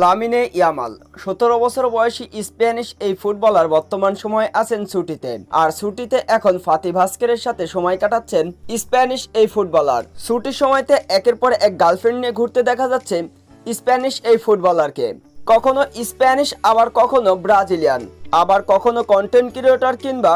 Lamine Yamal. সতেরো বছর বয়সী স্প্যানিশ এই ফুটবলার বর্তমান সময়ে আছেন ছুটিতে। আর ছুটিতে এখন ফাতি ভাস্করের সাথে সময় কাটাচ্ছেন স্প্যানিশ এই ফুটবলার। ছুটির সময়তে একের পর এক গার্লফ্রেন্ড নিয়ে ঘুরতে দেখা যাচ্ছে স্প্যানিশ এই ফুটবলারকে। কখনো স্প্যানিশ, আবার কখনো ব্রাজিলিয়ান। আবার কখনো কন্টেন্ট ক্রিয়েটর কিংবা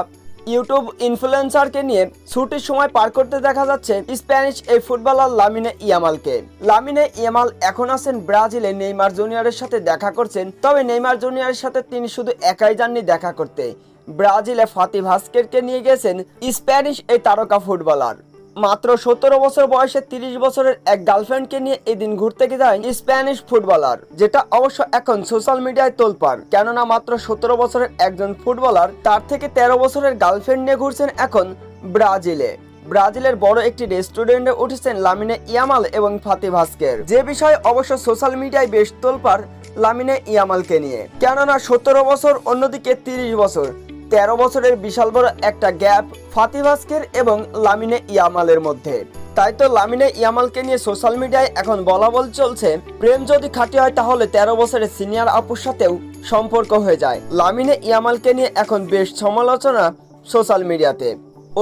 ইউটিউব ইনফ্লুয়েন্সারকে নিয়ে ছুটির সময় পার করতে দেখা যাচ্ছে স্প্যানিশ এই ফুটবলার লামিনে ইয়ামালকে। লামিনে ইয়ামাল এখন আছেন ব্রাজিলে নেইমার জুনিয়রের সাথে দেখা করছেন, তবে নেইমার জুনিয়রের সাথে তিনি শুধু একাই যাননি দেখা করতে। ব্রাজিলে ফাতি ভাস্কেরকে নিয়ে গেছেন স্প্যানিশ এই তারকা ফুটবলার। মাত্র সতেরো বছর বয়সে তিরিশ বছরের এক গার্লফ্রেন্ডকে নিয়ে এদিন ঘুরতে যায় স্প্যানিশ ফুটবলার, যেটা অবশ্য এখন সোশ্যাল মিডিয়ায় তোলপাড়। কেননা মাত্র সতেরো বছরের একজন ফুটবলার, তার থেকে তেরো বছরের গার্লফ্রেন্ড নিয়ে ঘুরছেন এখন ব্রাজিলে। ব্রাজিলের বড় একটি রেস্টুরেন্টে উঠেছেন লামিনে ইয়ামাল এবং ফাতি ভাস্কের। যে বিষয়ে অবশ্য সোশ্যাল মিডিয়ায় বেশ তোলপাড়, লামিনে ইয়ামালকে নিয়ে। কেননা সতেরো বছর অন্যদিকে তিরিশ বছর। তেরো বছরের বিশাল বড় একটা গ্যাপ ফাতি ভাস্কের এবং লামিনে ইয়ামালের মধ্যে। তাই তো লামিনে ইয়ামালকে নিয়ে সোশ্যাল মিডিয়ায় এখন বলা বল চলছে, প্রেম যদি খাঁটি হয় তাহলে তেরো বছরের সিনিয়র আপুর সাথেও সম্পর্ক হয়ে যায়। লামিনে ইয়ামালকে নিয়ে এখন বেশ সমালোচনা সোশ্যাল মিডিয়াতে।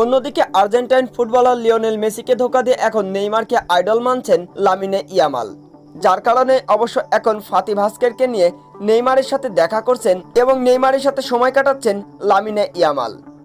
অন্যদিকে আর্জেন্টাইন ফুটবলার লিওনেল মেসিকে ধোকা দিয়ে এখন নেইমারকে আইডল মানছেন লামিনে ইয়ামাল। যার কারণে অবশ্য এখন ফাতি ভাস্করকে নিয়ে নেইমারের সাথে দেখা করছেন এবং নেইমারের সাথে সময় কাটাচ্ছেন লামিনে ইয়ামাল।